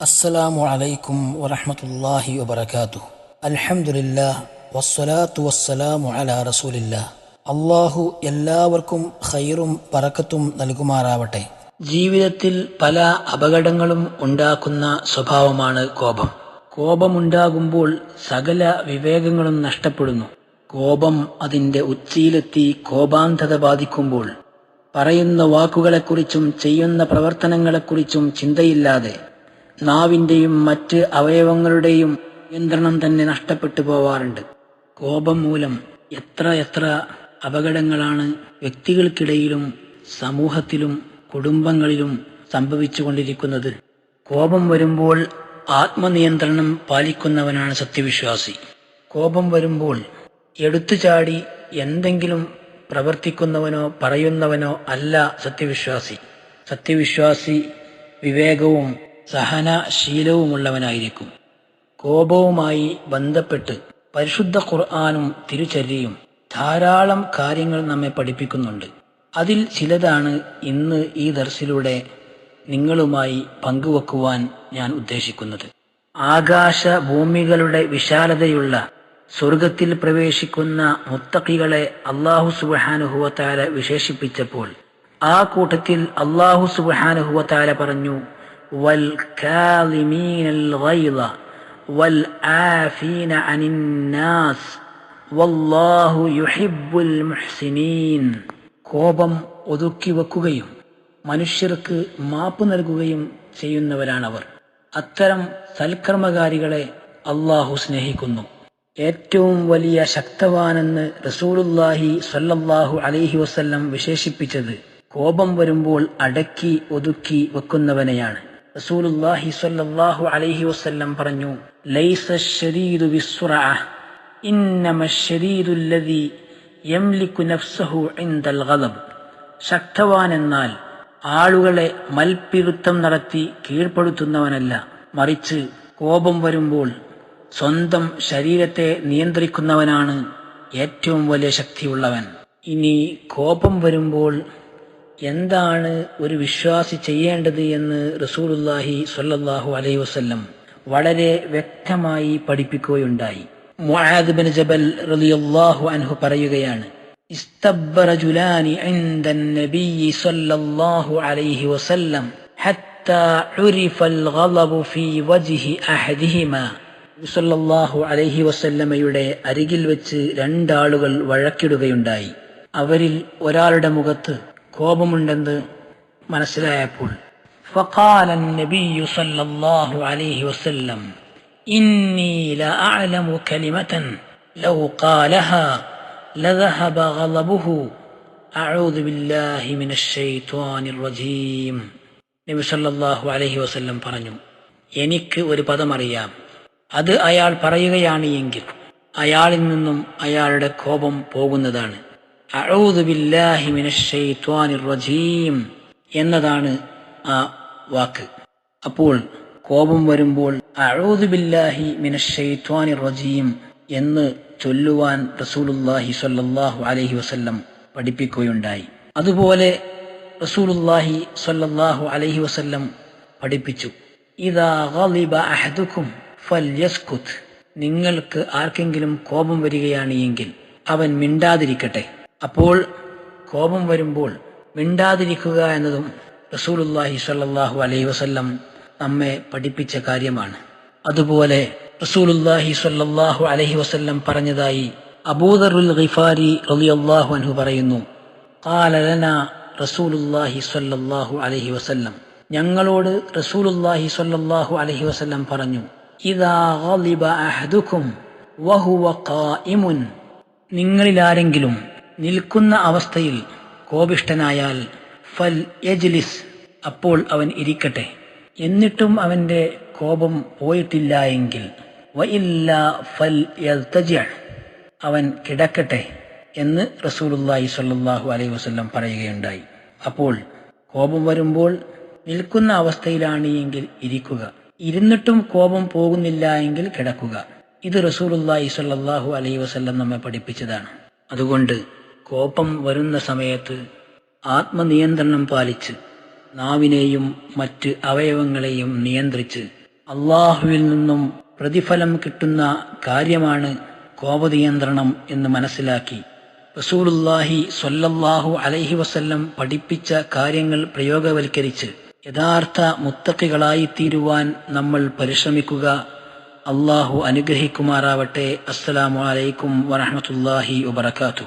അസ്സലാമു അലൈക്കും വറഹമത്തല്ലാഹി വബർക്കാത്തു അൽഹമുല്ലാ വസ്സലാത്തു വസ്സലാമു അല റസൂലില്ല. അള്ളാഹു എല്ലാവർക്കും ഖൈറും പറക്കത്തും നൽകുമാറാവട്ടെ. ജീവിതത്തിൽ പല അപകടങ്ങളും ഉണ്ടാക്കുന്ന സ്വഭാവമാണ് കോപം. കോപമുണ്ടാകുമ്പോൾ സകല വിവേകങ്ങളും നഷ്ടപ്പെടുന്നു. കോപം അതിന്റെ ഉച്ചയിലെത്തി കോപാന്ധത ബാധിക്കുമ്പോൾ പറയുന്ന വാക്കുകളെക്കുറിച്ചും ചെയ്യുന്ന പ്രവർത്തനങ്ങളെക്കുറിച്ചും ചിന്തയില്ലാതെ നാവിന്റെയും മറ്റ് അവയവങ്ങളുടെയും നിയന്ത്രണം തന്നെ നഷ്ടപ്പെട്ടു പോവാറുണ്ട്. കോപം മൂലം എത്ര എത്ര അപകടങ്ങളാണ് വ്യക്തികൾക്കിടയിലും സമൂഹത്തിലും കുടുംബങ്ങളിലും സംഭവിച്ചുകൊണ്ടിരിക്കുന്നത്. കോപം വരുമ്പോൾ ആത്മനിയന്ത്രണം പാലിക്കുന്നവനാണ് സത്യവിശ്വാസി. കോപം വരുമ്പോൾ എടുത്തുചാടി എന്തെങ്കിലും പ്രവർത്തിക്കുന്നവനോ പറയുന്നവനോ അല്ല സത്യവിശ്വാസി. സത്യവിശ്വാസി വിവേകവും സഹനശീലവുമുള്ളവനായിരിക്കും കോപവുമായി ബന്ധപ്പെട്ട് പരിശുദ്ധ ഖുർആാനും തിരുചര്യയും ധാരാളം കാര്യങ്ങൾ നമ്മെ പഠിപ്പിക്കുന്നുണ്ട്. അതിൽ ചിലതാണ് ഇന്ന് ഈ ദർസിലൂടെ നിങ്ങളുമായി പങ്കുവെക്കുവാൻ ഞാൻ ഉദ്ദേശിക്കുന്നത്. ആകാശ ഭൂമികളുടെ വിശാലതയുള്ള സ്വർഗത്തിൽ പ്രവേശിക്കുന്ന മുത്തക്കികളെ അള്ളാഹു സുബാനുഹുവത്താല വിശേഷിപ്പിച്ചപ്പോൾ ആ കൂട്ടത്തിൽ അള്ളാഹു സുബാനുഹുവത്താല പറഞ്ഞു വൽ الغيظ والعافين عن الناس വല്ലാഹു യുഹിബ്ബുൽ മുഹ്സിനീൻ കോപം ഒതുക്കി വെക്കുകയും മനുഷ്യർക്ക് മാപ്പ് നൽകുകയും ചെയ്യുന്നവരാണവർ. അത്തരം സൽക്കർമ്മകാരികളെ അള്ളാഹു സ്നേഹിക്കുന്നു. ഏറ്റവും വലിയ ശക്തവാനെന്ന് റസൂലുല്ലാഹി സ്വല്ലല്ലാഹു അലൈഹി വസല്ലം വിശേഷിപ്പിച്ചത് കോപം വരുമ്പോൾ അടക്കി ഒതുക്കി വെക്കുന്നവനെയാണ്. റസൂലുല്ലാഹി സ്വല്ലല്ലാഹു അലൈഹി വസല്ലം പറഞ്ഞു ലൈസ ശരീദു ബിസ്സുറഅ ഇന്നമ ശരീദു അല്ലദി യംലിക്കു നഫ്സഹു ഇൻദൽ ഗളബ് ശക്തവാൻ എന്നാൽ ആളുകളെ മൽപിരുത്തം നടത്തി കീഴ്പ്പെടുത്തുന്നവനല്ല. മറിച്ച് കോപം വരുമ്പോൾ സ്വന്തം ശരീരത്തെ നിയന്ത്രിക്കുന്നവനാണ് ഏറ്റവും വലിയ ശക്തിയുള്ളവൻ. ഇനി കോപം വരുമ്പോൾ എന്താണ് ഒരു വിശ്വാസി ചെയ്യേണ്ടത് എന്ന് റസൂലുല്ലാഹി സ്വല്ലല്ലാഹു അലൈഹി വസല്ലം വളരെ വ്യക്തമായി പഠിപ്പിക്കുകയുണ്ടായി മുആദ് ബിൻ ജബൽ റളിയല്ലാഹു അൻഹു പറയുകയാണ് استب رجلان عند النبي صلى الله عليه وسلم حتى عرف الغضب في وجه أحدهما സല്ലല്ലാഹു അലൈഹി വസല്ലമയുടെ അരികിൽ വെച്ച് രണ്ടാളുകൾ വഴക്കിടുകയുണ്ടായി അവരിൽ ഒരാളുടെ മുഖത്ത് കോപമുണ്ടെന്ന് മനസ്സിലായപ്പോൾ فقال النبي صلى الله عليه وسلم إني لأعلم كلمة لو قالها لذهب غضبه أعوذ بالله من الشيطان الرجيم നബി സല്ലല്ലാഹു അലൈഹി വസല്ലം പറഞ്ഞു എനിക്ക് ഒരു പദമറിയാം അത് അയാൾ പറയുകയാണ് എങ്കിൽ അയാളിൽ നിന്നും അയാളുടെ കോപം പോകുന്നതാണ് റജീം എന്നതാണ് ആ വാക്ക്. അപ്പോൾ കോപം വരുമ്പോൾ അഊദു ബില്ലാഹി മിനശ് ശൈത്വാനിർ റജീം എന്ന് ചൊല്ലുവാൻ റസൂലുല്ലാഹി സ്വല്ലല്ലാഹു അലൈഹി വസല്ലം പഠിപ്പിക്കുകയുണ്ടായി. അതുപോലെ റസൂലുല്ലാഹി സ്വല്ലല്ലാഹു അലൈഹി വസല്ലം പഠിപ്പിച്ചു. ഇതാ ഗളിബ അഹദുക്കും ഫൽയസ്കുത് നിങ്ങൾക്ക് ആർക്കെങ്കിലും കോപം വരികയാണ് എങ്കിൽ അവൻ മിണ്ടാതിരിക്കട്ടെ. അപ്പോൾ കോപം വരുമ്പോൾ മിണ്ടാതിരിക്കുക എന്നതും റസൂലുല്ലാഹി സല്ലാഹു അലൈ വസല്ലം നമ്മെ പഠിപ്പിച്ച കാര്യമാണ്. അതുപോലെ റസൂലുല്ലാഹി സല്ലാഹു അലഹി വസല്ലം പറഞ്ഞതായി അബൂദറുൽ ഖിഫാരി റളിയല്ലാഹു അൻഹു പറയുന്നു കാലലന ലനാ റസൂലുല്ലാഹി സല്ലാഹു അലഹി വസല്ലം. ഞങ്ങളോട് റസൂലുല്ലാഹി സല്ലാഹു അലഹി വസല്ലം പറഞ്ഞു ഇതാ അഹദുക്കും വഹുവ ഖായിമുൻ നിങ്ങളിലാരെങ്കിലും നിൽക്കുന്ന അവസ്ഥയിൽ കോപിഷ്ടനായാൽ ഫൽ എജ്ലിസ് അപ്പോൾ അവൻ ഇരിക്കട്ടെ. എന്നിട്ടും അവന്റെ കോപം പോയിട്ടില്ല എങ്കിൽ വയില്ല ഫൽ അവൻ കിടക്കട്ടെ എന്ന് റസൂലുല്ലാഹി സ്വല്ലല്ലാഹു അലൈഹി വസല്ലം പറയുകയുണ്ടായി. അപ്പോൾ കോപം വരുമ്പോൾ നിൽക്കുന്ന അവസ്ഥയിലാണ് എങ്കിൽ ഇരിക്കുക. ഇരുന്നിട്ടും കോപം പോകുന്നില്ല എങ്കിൽ കിടക്കുക. ഇത് റസൂലുല്ലാഹി സ്വല്ലല്ലാഹു അലൈഹി വസല്ലം നമ്മെ പഠിപ്പിച്ചതാണ്. അതുകൊണ്ട് കോപം വരുന്ന സമയത്ത് ആത്മനിയന്ത്രണം പാലിച്ച് നാവിനെയും മറ്റ് അവയവങ്ങളെയും നിയന്ത്രിച്ച് അള്ളാഹുവിൽ നിന്നും പ്രതിഫലം കിട്ടുന്ന കാര്യമാണ് കോപനിയന്ത്രണം എന്ന് മനസ്സിലാക്കി. റസൂലുല്ലാഹി സ്വല്ലല്ലാഹു അലൈഹി വസല്ലം പഠിപ്പിച്ച കാര്യങ്ങൾ പ്രയോഗവൽക്കരിച്ച് യഥാർത്ഥ മുത്തക്കികളായിത്തീരുവാൻ നമ്മൾ പരിശ്രമിക്കുക. അള്ളാഹു അനുഗ്രഹിക്കുമാറാവട്ടെ. അസ്സലാമു അലൈക്കും വറഹമത്തല്ലാഹി വബർക്കാത്തു